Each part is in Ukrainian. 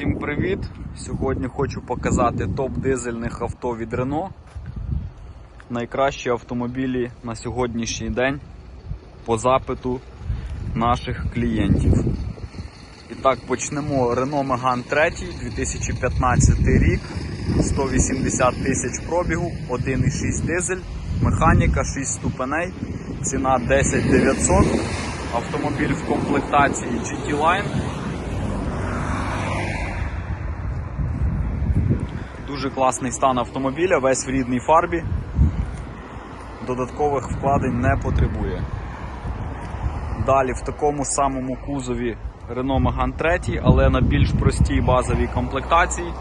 Всім привіт! Сьогодні хочу показати топ дизельних авто від Renault. Найкращі автомобілі на сьогоднішній день по запиту наших клієнтів. І так, почнемо Renault Megane 3, 2015 рік, 180 тисяч пробігу, 1,6 дизель, механіка 6 ступеней, ціна 10 900, автомобіль в комплектації GT Line. Дуже класний стан автомобіля, весь в рідній фарбі. Додаткових вкладень не потребує. Далі в такому самому кузові Renault Megane 3, але на більш простій базовій комплектації.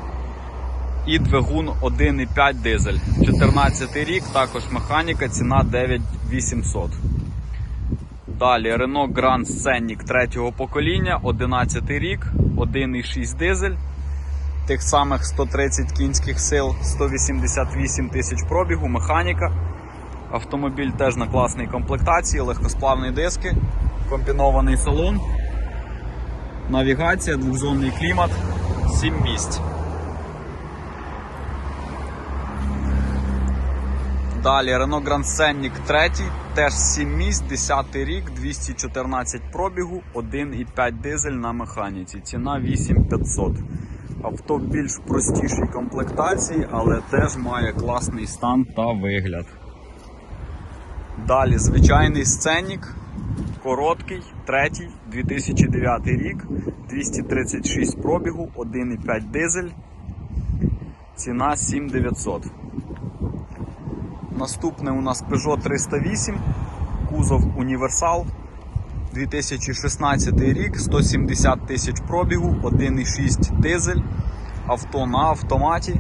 І двигун 1,5 дизель. 14 рік, також механіка, ціна 9800. Далі Renault Grand Scenic 3 покоління, 11 рік, 1,6 дизель тих самих 130 кінських сил, 188 тисяч пробігу, механіка. Автомобіль теж на класній комплектації, легкосплавні диски, комбінований салон, навігація, двохзонний клімат, 7 місць. Далі Renault Grand Scenic 3, теж 7 місць, 10 рік, 214 пробігу, 1,5 дизель на механіці. Ціна 8500. Авто в більш простішій комплектації, але теж має класний стан та вигляд. Далі звичайний сценік, короткий, третій, 2009 рік, 236 пробігу, 1,5 дизель. Ціна 7900. Наступне у нас Peugeot 308, кузов універсал. 2016 рік, 170 тисяч пробігу, 1,6 дизель, авто на автоматі.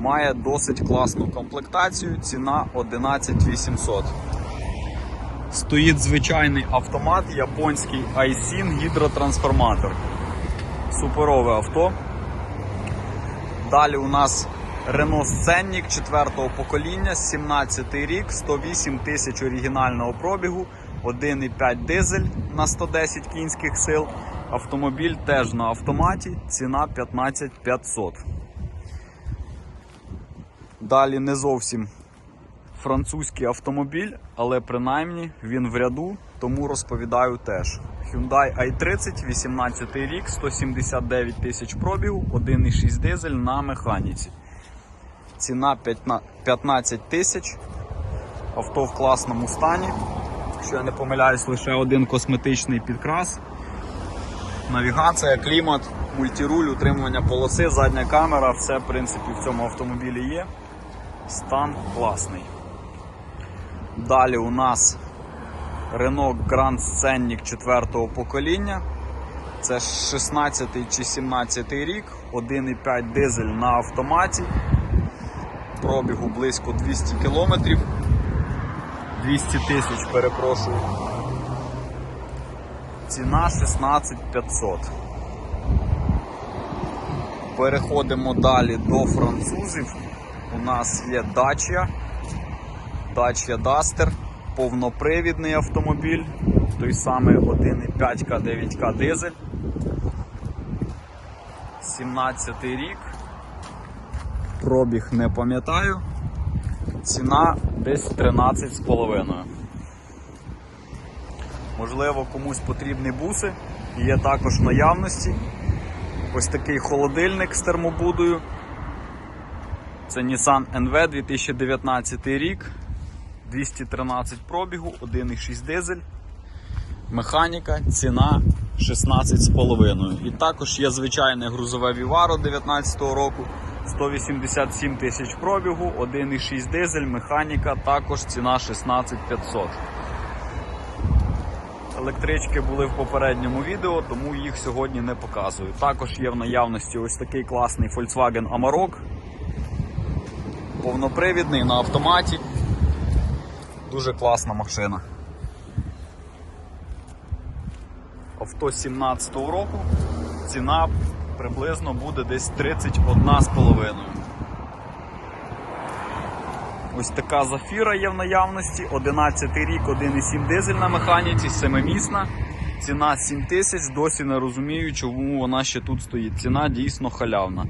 Має досить класну комплектацію, ціна 11800. Стоїть звичайний автомат, японський iSIN гідротрансформатор. Суперове авто. Далі у нас Renault Scenic 4-го покоління, 17 рік, 108 тисяч оригінального пробігу. 1,5 дизель на 110 кінських сил. Автомобіль теж на автоматі, ціна 15500. Далі не зовсім французький автомобіль, але принаймні він в ряду, тому розповідаю теж. Hyundai i30, 18 рік, 179 тисяч пробігу, 1,6 дизель на механіці. Ціна 15 тисяч. Авто в класному стані. Якщо я не помиляюсь, лише один косметичний підкрас. Навігація, клімат, мультируль, утримування полоси, задня камера, все в принципі в цьому автомобілі є. Стан класний. Далі у нас Renault Grand Scenic 4 покоління. Це 16 чи 17 рік, 1,5 дизель на автоматі. Пробігу близько 200 кілометрів. 200 тисяч, перепрошую. Ціна 16500. Переходимо далі до французів. У нас є Dacia. Dacia Duster, повнопривідний автомобіль, той самий 1,5К 9К дизель. 17 рік. Пробіг не пам'ятаю. Ціна десь 13,5. Можливо, комусь потрібні буси. Є також в наявності. Ось такий холодильник з термобудою. Це Nissan NV 2019 рік. 213 пробігу, 1,6 дизель. Механіка, ціна 16,5. І також є звичайне грузове Vivaro 2019 року. 187 тисяч пробігу, 1,6 дизель, механіка, також ціна 16500. Електрички були в попередньому відео, тому їх сьогодні не показую. Також є в наявності ось такий класний Volkswagen Amarok. Повнопривідний на автоматі. Дуже класна машина. Авто 17-го року. Ціна приблизно буде десь 31,5. Ось така зафіра є в наявності. 11 рік, 1,7 дизель на механіці, 7-місна. Ціна 7 тисяч, досі не розумію, чому вона ще тут стоїть. Ціна дійсно халявна.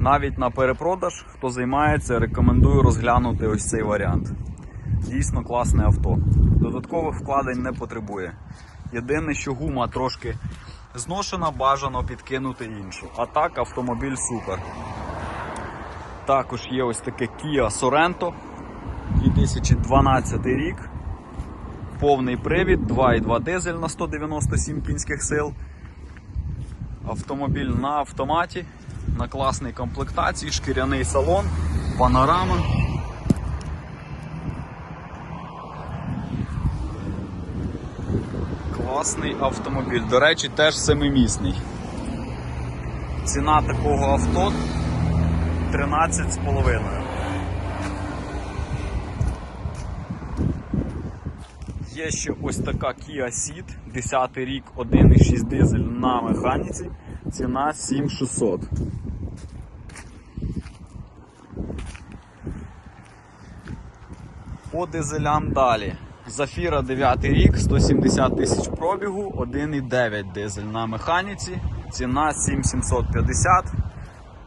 Навіть на перепродаж, хто займається, рекомендую розглянути ось цей варіант. Дійсно класне авто. Додаткових вкладень не потребує. Єдине, що гума трошки зношена, бажано підкинути іншу. А так автомобіль супер. Також є ось таке Kia Sorento 2012 рік. Повний привід, 2,2 дизель на 197 кінських сил. Автомобіль на автоматі, на класній комплектації, шкіряний салон, панорама. Класний автомобіль. До речі, теж семимісний. Ціна такого авто 13,5. Є ще ось така Kia Ceed, 10 рік, 1,6 дизель на механіці. Ціна 7600. По дизелям далі. Зафіра 9 рік, 170 тисяч пробігу, 1,9 дизель на механіці. Ціна 7750.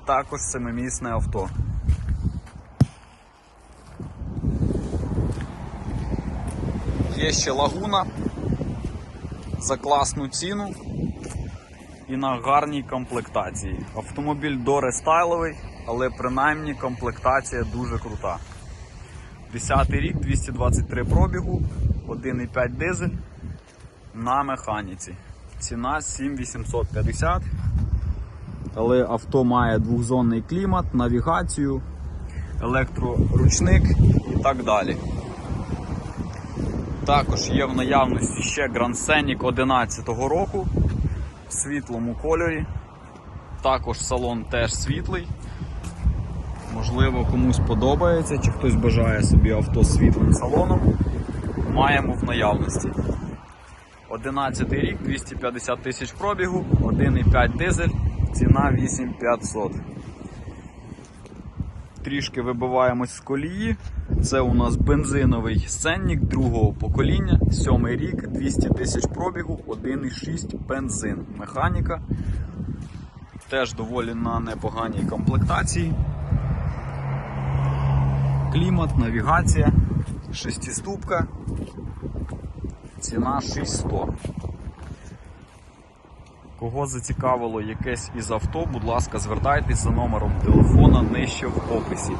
Також семимісне авто. Є ще лагуна за класну ціну і на гарній комплектації. Автомобіль дорестайловий, але принаймні комплектація дуже крута. 10 рік, 223 пробігу, 1,5 дизель на механіці. Ціна 7850. Але авто має двохзонний клімат, навігацію, електроручник і так далі. Також є в наявності ще Grand Scenic 11 року в світлому кольорі. Також салон теж світлий. Можливо, комусь подобається, чи хтось бажає собі авто з світлим салоном. Маємо в наявності. 11 рік, 250 тисяч пробігу, 1,5 дизель, ціна 8500. Трішки вибиваємось з колії. Це у нас бензиновий сценник другого покоління, 7 рік, 200 тисяч пробігу, 1,6 бензин. Механіка. Теж доволі на непоганій комплектації. Клімат, навігація, шестиступка. Ціна 6100. Кого зацікавило якесь із авто, будь ласка, звертайтесь за номером телефона нижче в описі.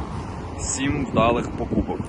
Всім вдалих покупок.